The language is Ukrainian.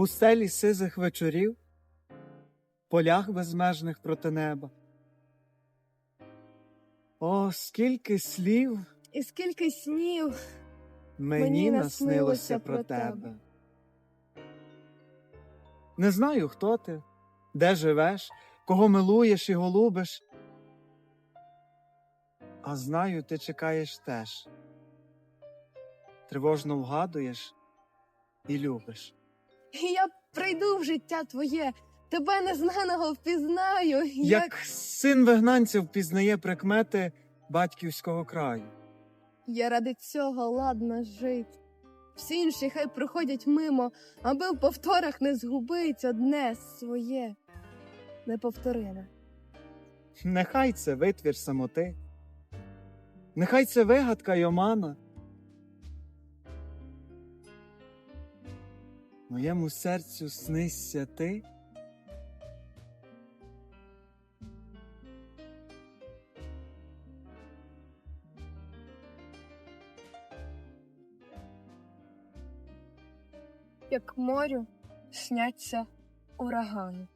пустелі сизих вечорів, полях безмежних проти неба. О, скільки слів І скільки снів мені, Мені наснилося про тебе. Не знаю, хто ти, де живеш, кого милуєш і голубиш. А знаю, ти чекаєш теж. Тривожно вгадуєш і любиш. І я прийду в життя твоє, тебе незнаного впізнаю, Як син вигнанців пізнає прикмети батьківського краю. я ради цього ладна жить. Всі інші хай проходять мимо, аби в повторах не згубить одне своє неповториме. Нехай це витвір самоти, нехай це вигадка й омана. Моєму серцю снися ти, Як морю сняться урагани.